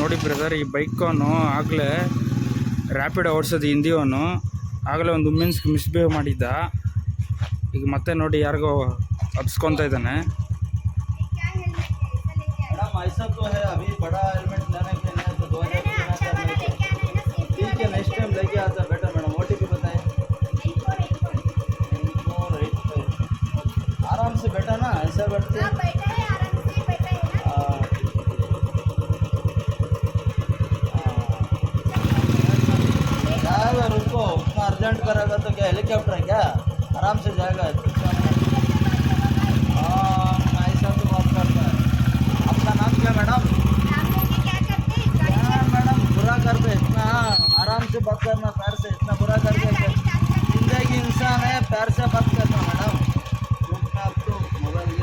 ನೋಡಿ ಬ್ರದರ್ ಈ ಬೈಕವನು ಆಗಲೇ ರ್ಯಾಪಿಡ್ ಓಡಿಸೋದು ಹಿಂದಿಯವನು ಆಗಲೇ ಒಂದು ವುಮೆನ್ಸ್ಗೆ ಮಿಸ್ಬಿಹೇವ್ ಮಾಡಿದ್ದ ಈಗ ಮತ್ತೆ ನೋಡಿ ಯಾರಿಗೋ ಹಬ್ಸ್ಕೊತಾ ಇದ್ದಾನೆ मैडम ऐसा तो है अभी उतना करेगा तो क्या हेलीकॉप्टर है क्या? आराम से जाएगा। हाँ तो बात करता है। मैडम?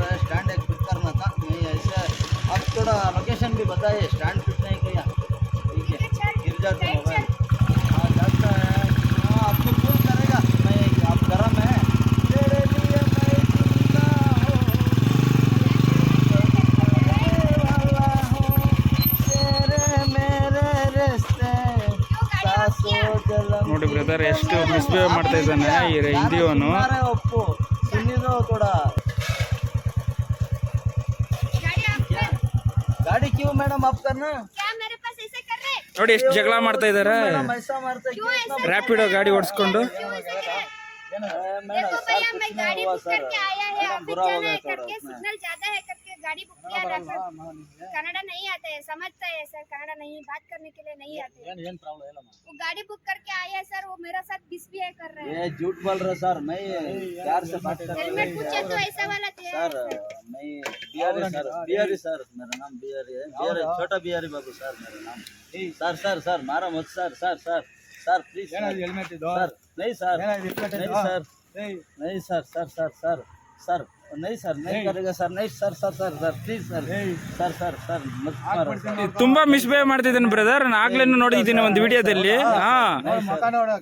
है स्टैंड एक फिट करना था। ऐसे आप थोड़ा लोकेशन भी बताइए स्टैंड फिट नहीं किया। ठीक है, गिर जाते हाँ। ಡಿಸ್ಪ್ಲೇ ಮಾಡ್ತಾ ಇದ್ದಾನೆ ಈ ಹಿಂದಿಯವನು. ಸುನ್ನಿನೋ ಕೂಡ. ಗಾಡಿ ಕ್ಯೂ ಮೇಡಮ್ ಆಫ್ ನೋಡಿ ಎಷ್ಟು ಜಗಳ ಮಾಡ್ತಾ ಇದ್ದಾರೆ ರಾಪಿಡ್ ಗಾಡಿ ಓಡಿಸ್ಕೊಂಡು. गाड़ी बुक किया ड्राइवर कनाडा नहीं आते है समझता है सर कनाडा नहीं बात करने के लिए नहीं आते। वो गाड़ी बुक करके आया है सर वो मेरा साथ बीस भी है कर रहे हैं। झूठ बोल रहे सर नहीं प्यार से बात कर हेलमेट पूछे तो ऐसा वाला तो दे सर मैं बिहारी सर मेरा नाम बिहारी है। बिहारी छोटा बिहारी बाबू सर मेरा नाम। सर सर सर मारा मत sir sir sir sir please helmet दो। सर नहीं सर। नहीं सर। नहीं sir sir sir sir sir. नहीं सर नहीं करेगा सर नहीं sir sir sir sir please sir sir sir sir मत मारो सर। ತುಂಬಾ ಮಿಸ್ಬಿಹೇವ್ ಮಾಡ್ತಿದ್ದಾನೆ ಬ್ರದರ್ ನಾನು ಆಗ್ಲೇನು ನೋಡಿದ್ದೀನಿ ಒಂದು ವಿಡಿಯೋದಲ್ಲಿ ಹಾ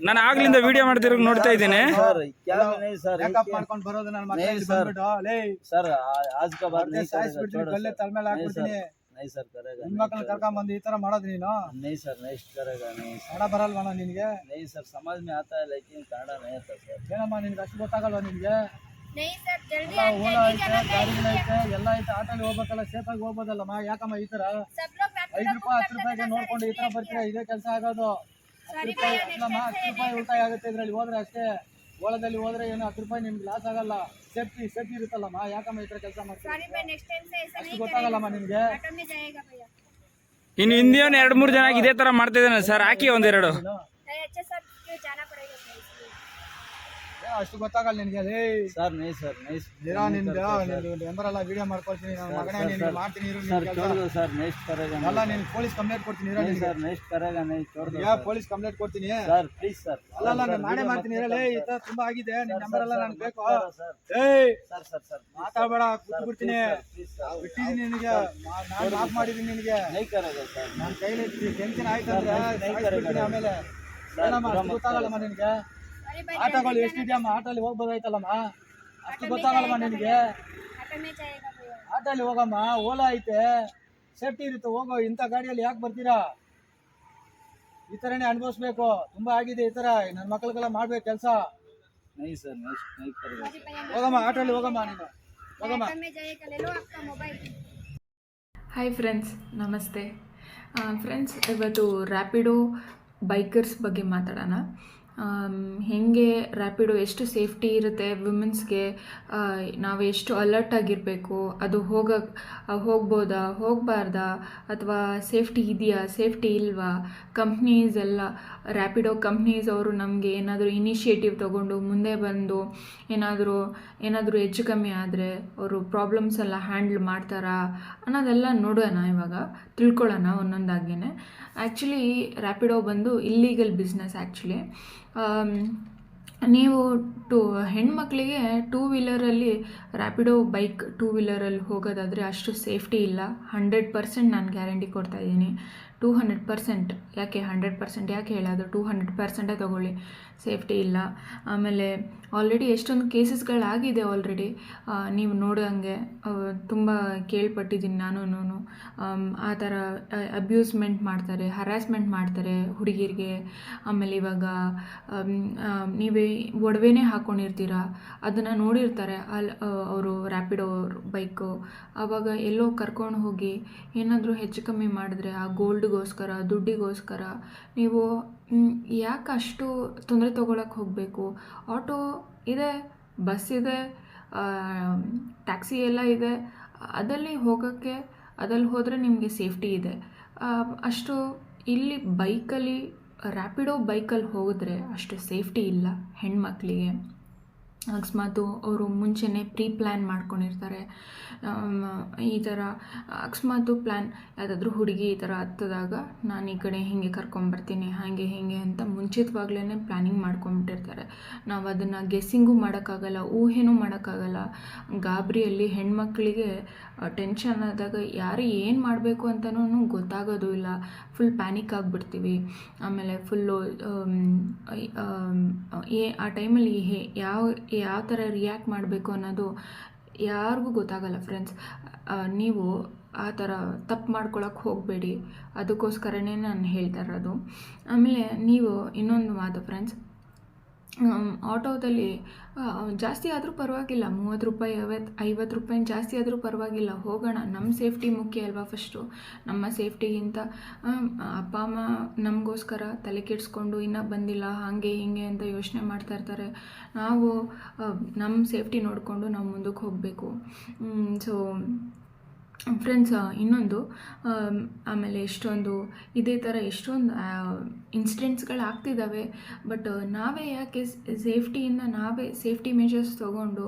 ನಾನು ಆಗ್ಲಿಂದ ವಿಡಿಯೋ ಮಾಡ್ತಿರೋ ನೋಡ್ತಾ ಇದ್ದೀನಿ सर क्या नहीं सर ಮೇಕಪ್ ಮಾಡ್ಕೊಂಡು ಬರೋದು ನನ್ನ ಮಕ್ಕಳು नहीं ಇಲ್ಲಿ सर ಬಂದ್ಬಿಟ್ಟು ಲೇ सर आ- आज का बाद नहीं करेगा ಸಾಯಿಸ್ಬಿಡ್ತೀನಿ छोड़ो ಗಲ್ಲೆ सर। ತಲೆ ಮೇಲೆ नहीं ಹಾಕ್ಬಿಡ್ತೀನಿ सर नहीं सर करेगा ನಿನ್ नहीं ಮಕ್ಕಳು करेगा। ಕರ್ಕೊಂಡ್ ಬಂದು ಈ ತರ ಮಾಡೋದು ನೀನು नहीं सर नेक्स्ट करेगा नहीं सर ಕನ್ನಡ ಬರಲ್ವಣ ನಿನ್ಗೆ नहीं सर समझ में आता है लेकिन कनाडा नहीं आता सर ಏನಮ್ಮ ನಿನ್ಗೆ ಅಷ್ಟು ಗೊತ್ತಾಗಲ್ವ ನಿನ್ಗೆ ಓಲಾ ಐತೆ ಗಾಡಿಗಳೈತೆ ಎಲ್ಲ ಐತೆ ಹೋಗಬೇಕಲ್ಲ ಹೋಗ್ಬೇಕಲ್ಲ ಸೇಫಾಗಿ ಹೋಗ್ಬೋದಲ್ಲಮ್ಮ ಯಾಕಮ್ಮ ಈ ತರ ಐದು ರೂಪಾಯಿ ಹತ್ತು ರೂಪಾಯಿಗೆ ನೋಡ್ಕೊಂಡು ಈ ತರ ಬರ್ತೀರಾ? ಇದೇ ಕೆಲಸ ಆಗೋದು. ಹತ್ತು ರೂಪಾಯಿ ಇಲ್ಲಮ್ಮ ಹತ್ತು ರೂಪಾಯಿ ಉಳಿತಾಯ ಆಗುತ್ತೆ ಇದರಲ್ಲಿ ಹೋದ್ರೆ ಅಷ್ಟೇ. ಓಲಾದಲ್ಲಿ ಹೋದ್ರೆ ಏನು ಹತ್ತು ರೂಪಾಯಿ ನಿಮ್ಗೆ ಲಾಸ್ ಆಗಲ್ಲ. ಸೇಫ್ಟಿ ಸೇಫ್ಟಿ ಇರುತ್ತಲ್ಲಮ್ಮ ಯಾಕಮ್ಮ ಈ ತರ ಕೆಲಸ ಮಾಡ್ತೀವಿ ಗೊತ್ತಾಗಲ್ಲಮ್ಮ ನಿಮಗೆ? ಇನ್ನು ಹಿಂದಿಯವ್ನು ಎರಡು ಮೂರು ಜನ ಇದೆ ತರ ಮಾಡ್ತಾ ಮಾಡ್ತಿದ್ದಾನೆ ಸರ್ ಹಾಕಿ ಒಂದೆರಡು. ಅಷ್ಟು ಗೊತ್ತಾಗಲ್ಲ ನಿನಗೆ ಅದೇ ಸರ್ ನೈಸ್ ಸರ್ ನೈಸ್. ಇರೋ ನಿಂದು ನಿಂದು ವಿಡಿಯೋ ಮಾಡ್ಕೊಳ್ತೀನಿ ಮಗನೇ ನೀನು ಮಾಡ್ತೀನಿ ಸರ್ ಚೋರ್ದು ಸರ್ ನೈಸ್ ಕರೆಗ ಅಲ್ಲ ನೀನು ಪೊಲೀಸ್ ಕಂಪ್ಲೇಂಟ್ ಕೊಡ್ತೀನಿ ಇರೋ ಸರ್ ನೈಸ್ ಕರೆಗ ನೈ ಯಾ ಪೊಲೀಸ್ ಕಂಪ್ಲೇಂಟ್ ಕೊಡ್ತೀನಿ. Sir please sir. ಅಲ್ಲ ಅಲ್ಲ ನಾನು ನಾನೇ ಮಾಡ್ತೀನಿ ಇರಲ್ಲ ಈ ಥರ ತುಂಬ ಆಗಿದೆ ನಿನ್ನ ನಂಬರ್ ಎಲ್ಲ ನನಗೆ ಬೇಕು. ಏಯ್. ಸರ್ ಸರ್ ಸರ್ ಮಾತಾಡಬೇಡ ಬಿಟ್ಬಿಡ್ತೀನಿ ಬಿಟ್ಟಿದ್ದೀನಿ ನಿನಗೆ. ನಾನು ಮಾಫ್ ಮಾಡಿದ್ದೀನಿ ನಿನಗೆ. ನೈ ಕರೆಗ ಸರ್. ನನ್ನ ಕೈಲಿ ಟೆನ್ಷನ್ ಆಯ್ತು ಅಂದ್ರೆ ಆಮೇಲೆ. ಏನಮ್ಮ ಗೊತ್ತಾಗಲ್ಲಮ್ಮ ನಿನಗೆ? ಆಟಗಳು ಎಷ್ಟಿದೆಯಮ್ಮ ಆಟಲ್ಲಿ ಹೋಗ್ಬೋದಾಯ್ತಲ್ಲಮ್ಮ? ಅಷ್ಟು ಗೊತ್ತಾಗಲ್ಲಮ್ಮ ನಿನಗೆ? ಆಟಲ್ಲಿ ಹೋಗಮ್ಮ ಓಲಾ ಐತೆ. ಸೇಫ್ಟಿ ಇರುತ್ತೆ ಹೋಗೋ. ಇಂಥ ಗಾಡಿಯಲ್ಲಿ ಯಾಕೆ ಬರ್ತೀರಾ? ಈ ಥರನೇ ಅನುಭವಿಸ್ಬೇಕು. ತುಂಬ ಆಗಿದೆ ಈ ಥರ ನನ್ನ ಮಕ್ಕಳಿಗೆಲ್ಲ ಮಾಡ್ಬೇಕು ಕೆಲಸ. ನೈ ಸರ್ ಹೋಗಮ್ಮ ಆಟೋಲ್ಲಿ ಹೋಗಮ್ಮ ನೀನು. ಹೋಗಮ್ಮ. ಹಾಯ್ ಫ್ರೆಂಡ್ಸ್ ನಮಸ್ತೆ. ಫ್ರೆಂಡ್ಸ್ ಇವತ್ತು ರ್ಯಾಪಿಡೋ ಬೈಕರ್ಸ್ ಬಗ್ಗೆ ಮಾತಾಡೋಣ. ಹೆಂಗೆ ರ್ಯಾಪಿಡೋ ಎಷ್ಟು ಸೇಫ್ಟಿ ಇರುತ್ತೆ ವುಮೆನ್ಸ್ಗೆ ನಾವು ಎಷ್ಟು ಅಲರ್ಟ್ ಆಗಿರಬೇಕು? ಅದು ಹೋಗ, ಹೋಗ್ಬೋದಾ? ಹೋಗಬಾರ್ದಾ? ಅಥವಾ ಸೇಫ್ಟಿ ಇದೆಯಾ? ಸೇಫ್ಟಿ ಇಲ್ವಾ? ಕಂಪ್ನೀಸ್ ಎಲ್ಲ ರ್ಯಾಪಿಡೋ ಕಂಪ್ನೀಸ್ ಅವರು ನಮಗೆ ಏನಾದರೂ ಇನಿಷಿಯೇಟಿವ್ ತಗೊಂಡು ಮುಂದೆ ಬಂದು ಏನಾದರೂ ಏನಾದರೂ ಹೆಚ್ಚು ಕಮ್ಮಿ ಆದರೆ ಅವರು ಪ್ರಾಬ್ಲಮ್ಸ್ ಎಲ್ಲ ಹ್ಯಾಂಡ್ಲ್ ಮಾಡ್ತಾರಾ? ಅನ್ನೋದೆಲ್ಲ ನೋಡೋಣ ಇವಾಗ. ತಿಳ್ಕೊಳ್ಳೋಣ ಒಂದೊಂದಾಗೇ ಆ್ಯಕ್ಚುಲಿ ರ್ಯಾಪಿಡೋ ಬಂದು ಇಲ್ಲೀಗಲ್ ಬಿಸ್ನೆಸ್ ಆ್ಯಕ್ಚುಲಿ ನೀವು ಟು, ಹೆಣ್ಮಕ್ಳಿಗೆ ಟೂ ವೀಲರಲ್ಲಿ ರ್ಯಾಪಿಡೋ ಬೈಕ್ ಟೂ ವೀಲರಲ್ಲಿ ಹೋಗೋದಾದರೆ ಅಷ್ಟು ಸೇಫ್ಟಿ ಇಲ್ಲ. ಹಂಡ್ರೆಡ್ ಪರ್ಸೆಂಟ್ ನಾನು ಗ್ಯಾರಂಟಿ ಕೊಡ್ತಾ ಇದ್ದೀನಿ. ಟೂ ಹಂಡ್ರೆಡ್ ಪರ್ಸೆಂಟ್ ಯಾಕೆ ಹಂಡ್ರೆಡ್ ಪರ್ಸೆಂಟ್ ಯಾಕೆ ಹೇಳೋದು ಟೂ ಹಂಡ್ರೆಡ್ ಪರ್ಸೆಂಟೇ ತೊಗೊಳ್ಳಿ. ಸೇಫ್ಟಿ ಇಲ್ಲ. ಆಮೇಲೆ ಆಲ್ರೆಡಿ ಎಷ್ಟೊಂದು ಕೇಸಸ್ಗಳಾಗಿದೆ ಆಲ್ರೆಡಿ ನೀವು ನೋಡೋಂಗೆ ತುಂಬ ಕೇಳ್ಪಟ್ಟಿದ್ದೀನಿ ನಾನು ಆ ಥರ ಅಬ್ಯೂಸ್ಮೆಂಟ್ ಮಾಡ್ತಾರೆ ಹರಾಸ್ಮೆಂಟ್ ಮಾಡ್ತಾರೆ ಹುಡುಗಿರಿಗೆ. ಆಮೇಲೆ ಇವಾಗ ನೀವೇ ಒಡವೆನೇ ಹಾಕ್ಕೊಂಡಿರ್ತೀರ ಅದನ್ನು ನೋಡಿರ್ತಾರೆ. ಅಲ್ಲಿ ಅವರು ರ್ಯಾಪಿಡೋ ಬೈಕು ಆವಾಗ ಎಲ್ಲೋ ಕರ್ಕೊಂಡು ಹೋಗಿ ಏನಾದರೂ ಹೆಚ್ಚು ಕಮ್ಮಿ ಮಾಡಿದ್ರೆ ಆ ಗೋಲ್ಡ್ಗೋಸ್ಕರ ದುಡ್ಡಿಗೋಸ್ಕರ ನೀವು ಮ್, ಯಾಕೆ ಅಷ್ಟು ತೊಂದರೆ ತೊಗೊಳಕ್ಕೆ ಹೋಗಬೇಕು? ಆಟೋ ಇದೆ ಬಸ್ ಇದೆ ಟ್ಯಾಕ್ಸಿ ಎಲ್ಲ ಇದೆ. ಅದಲ್ಲಿ ಹೋಗೋಕ್ಕೆ ಅದಲ್ಲಿ ಹೋದರೆ ನಿಮಗೆ ಸೇಫ್ಟಿ ಇದೆ. ಅಷ್ಟು ಇಲ್ಲಿ ಬೈಕಲ್ಲಿ ರ್ಯಾಪಿಡೋ ಬೈಕಲ್ಲಿ ಹೋದರೆ ಅಷ್ಟು ಸೇಫ್ಟಿ ಇಲ್ಲ ಹೆಣ್ಮಕ್ಳಿಗೆ. ಅಕಸ್ಮಾತು ಅವರು ಮುಂಚೆನೇ ಪ್ರೀ ಪ್ಲ್ಯಾನ್ ಮಾಡ್ಕೊಂಡಿರ್ತಾರೆ ಈ ಥರ ಅಕಸ್ಮಾತು ಪ್ಲ್ಯಾನ್ ಯಾವುದಾದ್ರೂ ಹುಡುಗಿ ಈ ಥರ ಹತ್ತದಾಗ ನಾನು ಈ ಕಡೆ ಹೀಗೆ ಕರ್ಕೊಂಬರ್ತೀನಿ, ಹಾಗೆ ಹೀಗೆ ಅಂತ ಮುಂಚಿತವಾಗ್ಲೇ ಪ್ಲ್ಯಾನಿಂಗ್ ಮಾಡ್ಕೊಂಬಿಟ್ಟಿರ್ತಾರೆ. ನಾವು ಅದನ್ನು ಗೆಸ್ಸಿಂಗು ಮಾಡೋಕ್ಕಾಗಲ್ಲ, ಊಹೆನೂ ಮಾಡೋಕ್ಕಾಗಲ್ಲ. ಗಾಬರಿಯಲ್ಲಿ ಹೆಣ್ಮಕ್ಳಿಗೆ ಟೆನ್ಷನ್ ಆದಾಗ ಯಾರು ಏನು ಮಾಡಬೇಕು ಅಂತಲೂ ಗೊತ್ತಾಗೋದು ಇಲ್ಲ. ಫುಲ್ ಪ್ಯಾನಿಕ್ ಆಗಿಬಿಡ್ತೀವಿ. ಆಮೇಲೆ ಫುಲ್ಲು ಆ ಟೈಮಲ್ಲಿ ಯಾವ ಯಾವ ಥರ ರಿಯಾಕ್ಟ್ ಮಾಡಬೇಕು ಅನ್ನೋದು ಯಾರಿಗೂ ಗೊತ್ತಾಗಲ್ಲ ಫ್ರೆಂಡ್ಸ್ ನೀವು ಆ ಥರ ತಪ್ಪು ಮಾಡ್ಕೊಳಕ್ಕೆ ಹೋಗಬೇಡಿ. ಅದಕ್ಕೋಸ್ಕರನೇ ನಾನು ಹೇಳ್ತಾ ಇರೋದು. ಆಮೇಲೆ ನೀವು ಇನ್ನೊಂದು ಮಾತು ಫ್ರೆಂಡ್ಸ್ ಆಟೋದಲ್ಲಿ ಜಾಸ್ತಿ ಆದರೂ ಪರವಾಗಿಲ್ಲ, ಮೂವತ್ತು ರೂಪಾಯಿ ಐವತ್ತು ಐವತ್ತು ರೂಪಾಯಿ ಜಾಸ್ತಿ ಆದರೂ ಪರವಾಗಿಲ್ಲ, ಹೋಗೋಣ ನಮ್ಮ ಸೇಫ್ಟಿ ಮುಖ್ಯ ಅಲ್ವಾ ಫಸ್ಟು ನಮ್ಮ ಸೇಫ್ಟಿಗಿಂತ ಅಪ್ಪ, ಅಮ್ಮ ನಮಗೋಸ್ಕರ ತಲೆ ಕೆಡಿಸ್ಕೊಂಡು ಇನ್ನೂ ಬಂದಿಲ್ಲ, ಹಾಗೆ, ಹೀಗೆ ಅಂತ ಯೋಚನೆ ಮಾಡ್ತಾ ಇರ್ತಾರೆ. ನಾವು ನಮ್ಮ ಸೇಫ್ಟಿ ನೋಡಿಕೊಂಡು ನಾವು ಮುಂದಕ್ಕೆ ಹೋಗಬೇಕು. ಸೊ ಫ್ರೆಂಡ್ಸ್ ಇನ್ನೊಂದು ಆಮ್, ಆಮೇಲೆ ಎಷ್ಟೊಂದು ಇದೇ ಥರ ಎಷ್ಟೊಂದು ಇನ್ಸಿಡೆಂಟ್ಸ್ಗಳು ಆಗ್ತಿದ್ದಾವೆ ಬಟ್ ನಾವೇ ಯಾಕೆ ಸೇಫ್ಟಿಯಿಂದ ನಾವೇ ಸೇಫ್ಟಿ ಮೆಷರ್ಸ್ ತೊಗೊಂಡು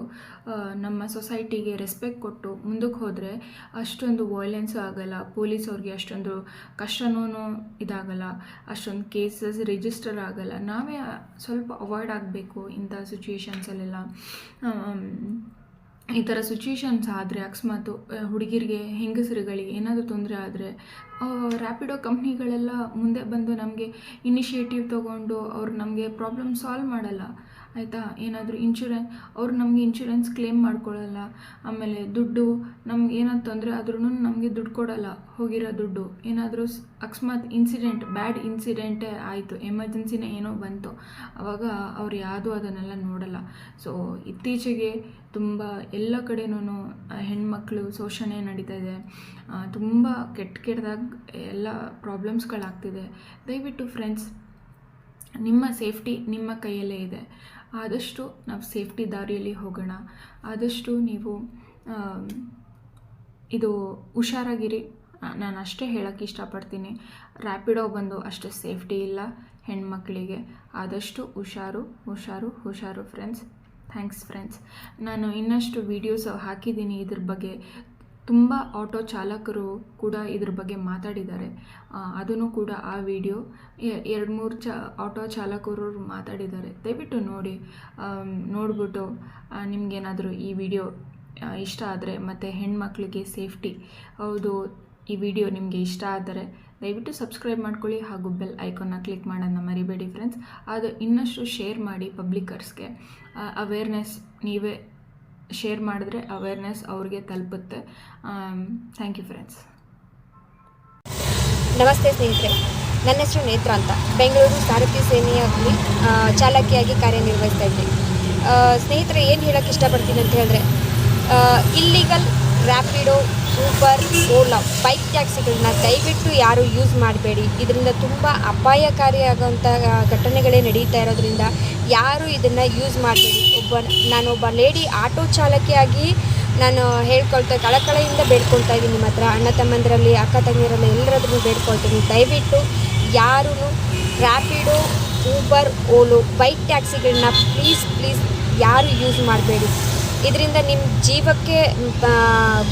ನಮ್ಮ ಸೊಸೈಟಿಗೆ ರೆಸ್ಪೆಕ್ಟ್ ಕೊಟ್ಟು ಮುಂದಕ್ಕೆ ಹೋದರೆ ಅಷ್ಟೊಂದು ವೈಲೆನ್ಸು ಆಗೋಲ್ಲ ಪೊಲೀಸ್ ಅವ್ರಿಗೆ ಅಷ್ಟೊಂದು ಕಷ್ಟನೂ ಇದಾಗಲ್ಲ ಅಷ್ಟೊಂದು ಕೇಸಸ್ ರಿಜಿಸ್ಟರ್ ಆಗಲ್ಲ. ನಾವೇ ಸ್ವಲ್ಪ ಅವಾಯ್ಡ್ ಆಗಬೇಕು ಇಂಥ ಸಿಚುವೇಶನ್ಸಲ್ಲೆಲ್ಲ ಈ ಥರ ಸಿಚುವೇಶನ್ಸ್ ಆದರೆ, ಅಕಸ್ಮಾತ್ ಹುಡುಗಿರಿಗೆ ಹೆಂಗಸರುಗಳಿಗೆ ಏನಾದರೂ ತೊಂದರೆ ಆದರೆ ರ್ಯಾಪಿಡೋ ಕಂಪ್ನಿಗಳೆಲ್ಲ ಮುಂದೆ ಬಂದು ನಮಗೆ ಇನಿಷಿಯೇಟಿವ್ ತೊಗೊಂಡು ಅವ್ರು ನಮಗೆ ಪ್ರಾಬ್ಲಮ್ ಸಾಲ್ವ್ ಮಾಡಲ್ಲ. ಆಯಿತಾ? ಏನಾದರೂ ಇನ್ಶೂರೆನ್ಸ್ ಅವರು ನಮಗೆ ಇನ್ಶೂರೆನ್ಸ್ ಕ್ಲೇಮ್ ಮಾಡ್ಕೊಳ್ಳಲ್ಲ ಆಮೇಲೆ ದುಡ್ಡು, ನಮ್ಗೆ ಏನಾದ್ರು ತೊಂದರೆ ಆದ್ರೂ ನಮಗೆ ದುಡ್ಡು ಕೊಡಲ್ಲ, ಹೋಗಿರೋ ದುಡ್ಡು. ಏನಾದರೂ ಅಕಸ್ಮಾತ್ ಇನ್ಸಿಡೆಂಟ್ ಬ್ಯಾಡ್ ಇನ್ಸಿಡೆಂಟೇ ಆಯಿತು ಎಮರ್ಜೆನ್ಸಿನೇ ಏನೋ ಬಂತು. ಆವಾಗ ಅವ್ರು ಯಾವುದೂ ಅದನ್ನೆಲ್ಲ ನೋಡಲ್ಲ. ಸೊ ಇತ್ತೀಚೆಗೆ ತುಂಬ ಎಲ್ಲ ಕಡೆನೂ ಹೆಣ್ಮಕ್ಳು ಶೋಷಣೆ ನಡೀತಾ ಇದೆ. ತುಂಬ ಕೆಟ್ಟ ಕೆಟ್ಟದಾಗ ಎಲ್ಲ ಪ್ರಾಬ್ಲಮ್ಸ್ಗಳಾಗ್ತಿದೆ ದಯವಿಟ್ಟು ಫ್ರೆಂಡ್ಸ್ ನಿಮ್ಮ ಸೇಫ್ಟಿ ನಿಮ್ಮ ಕೈಯಲ್ಲೇ ಇದೆ. ಆದಷ್ಟು ನಾವು ಸೇಫ್ಟಿ ದಾರಿಯಲ್ಲಿ ಹೋಗೋಣ. ಆದಷ್ಟು ನೀವು ಇದು ಹುಷಾರಾಗಿರಿ. ನಾನು ಅಷ್ಟೇ ಹೇಳೋಕ್ಕೆ ಇಷ್ಟಪಡ್ತೀನಿ. ರ್ಯಾಪಿಡೋ ಬಂದು ಅಷ್ಟು ಸೇಫ್ಟಿ ಇಲ್ಲ ಹೆಣ್ಮಕ್ಳಿಗೆ. ಆದಷ್ಟು ಹುಷಾರು ಹುಷಾರು ಹುಷಾರು ಫ್ರೆಂಡ್ಸ್ ಥ್ಯಾಂಕ್ಸ್ ಫ್ರೆಂಡ್ಸ್ ನಾನು ಇನ್ನಷ್ಟು ವೀಡಿಯೋಸ್ ಹಾಕಿದ್ದೀನಿ ಇದ್ರ ಬಗ್ಗೆ. ತುಂಬ ಆಟೋ ಚಾಲಕರು ಕೂಡ ಇದ್ರ ಬಗ್ಗೆ ಮಾತಾಡಿದ್ದಾರೆ. ಅದನ್ನು ಕೂಡ ಆ ವಿಡಿಯೋ ಎರಡು ಮೂರು ಚ ಆಟೋ ಚಾಲಕರು ಮಾತಾಡಿದ್ದಾರೆ. ದಯವಿಟ್ಟು ನೋಡಿ ನೋಡಿಬಿಟ್ಟು ನಿಮಗೇನಾದರೂ ಈ ವಿಡಿಯೋ ಇಷ್ಟ ಆದರೆ ಮತ್ತು ಹೆಣ್ಮಕ್ಳಿಗೆ ಸೇಫ್ಟಿ ಹೌದು, ಈ ವಿಡಿಯೋ ನಿಮಗೆ ಇಷ್ಟ ಆದರೆ ದಯವಿಟ್ಟು ಸಬ್ಸ್ಕ್ರೈಬ್ ಮಾಡ್ಕೊಳ್ಳಿ ಹಾಗೂ ಬೆಲ್ ಐಕಾನ್ನ ಕ್ಲಿಕ್ ಮಾಡೋದನ್ನ ಮರಿಬೇಡಿ ಫ್ರೆಂಡ್ಸ್ ಅದು ಇನ್ನಷ್ಟು ಶೇರ್ ಮಾಡಿ ಪಬ್ಲಿಕರ್ಸ್ಗೆ ಅವೇರ್ನೆಸ್ ನೀವೇ ಶೇರ್ ಮಾಡಿದ್ರೆ ಅವೇರ್ನೆಸ್ ಅವ್ರಿಗೆ ತಲುಪುತ್ತೆ. ಥ್ಯಾಂಕ್ ಯು ಫ್ರೆಂಡ್ಸ್ ನಮಸ್ತೆ ಸ್ನೇಹಿತರೆ. ನನ್ನ ಹೆಸರು ನೇತ್ರ ಅಂತ. ಬೆಂಗಳೂರು ಸಾರಥಿ ಸೇನೆಯಲ್ಲಿ ಚಾಲಕಿಯಾಗಿ ಕಾರ್ಯನಿರ್ವಹಿಸ್ತಾ ಇದ್ದೀನಿ ಸ್ನೇಹಿತರೆ, ಏನು ಹೇಳೋಕ್ಕೆ ಇಷ್ಟಪಡ್ತೀನಿ ಅಂತ ಹೇಳಿದ್ರೆ illegal Rapido Uber Ola bike ಟ್ಯಾಕ್ಸಿಗಳನ್ನ ದಯವಿಟ್ಟು ಯಾರು ಯೂಸ್ ಮಾಡಬೇಡಿ. ಇದರಿಂದ ತುಂಬ ಅಪಾಯಕಾರಿಯಾಗುವಂಥ ಘಟನೆಗಳೇ ನಡೀತಾ ಇರೋದ್ರಿಂದ ಯಾರು ಇದನ್ನು ಯೂಸ್ ಮಾಡಬೇಡಿ. ಒಬ್ಬ ನಾನೊಬ್ಬ ಲೇಡಿ ಆಟೋ ಚಾಲಕಿಯಾಗಿ ನಾನು ಹೇಳ್ಕೊಳ್ತಾ ಕಳಕಳೆಯಿಂದ ಬೇಡ್ಕೊಳ್ತಾ ಇದ್ದೀನಿ. ನಿಮ್ಮ ಹತ್ರ ಅಣ್ಣ ತಮ್ಮಂದಿರಲ್ಲಿ, ಅಕ್ಕ ತಂಗಿಯರಲ್ಲಿ ಎಲ್ಲರದ್ರೂ ಬೇಡ್ಕೊಳ್ತೀನಿ. ದಯವಿಟ್ಟು ಯಾರೂ ರ್ಯಾಪಿಡು ಊಬರ್ ಓಲು ಬೈಕ್ ಟ್ಯಾಕ್ಸಿಗಳನ್ನ ಪ್ಲೀಸ್ ಪ್ಲೀಸ್ ಯಾರು ಯೂಸ್ ಮಾಡಬೇಡಿ. ಇದರಿಂದ ನಿಮ್ಮ ಜೀವಕ್ಕೆ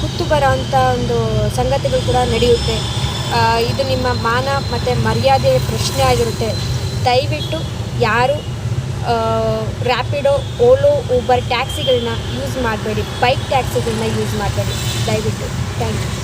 ಕುತ್ತು ಬರೋ ಅಂಥ ಒಂದು ಸಂಗತಿಗಳು ಕೂಡ ನಡೆಯುತ್ತೆ. ಇದು ನಿಮ್ಮ ಮಾನ ಮತ್ತು ಮರ್ಯಾದೆಯ ಪ್ರಶ್ನೆ ಆಗಿರುತ್ತೆ. ದಯವಿಟ್ಟು ಯಾರು ರ್ಯಾಪಿಡೋ ಓಲೋ ಊಬರ್ ಟ್ಯಾಕ್ಸಿಗಳನ್ನ ಯೂಸ್ ಮಾಡಬೇಡಿ. ಬೈಕ್ ಟ್ಯಾಕ್ಸಿಗಳನ್ನ ಯೂಸ್ ಮಾಡಬೇಡಿ. ದಯವಿಟ್ಟು. Thank you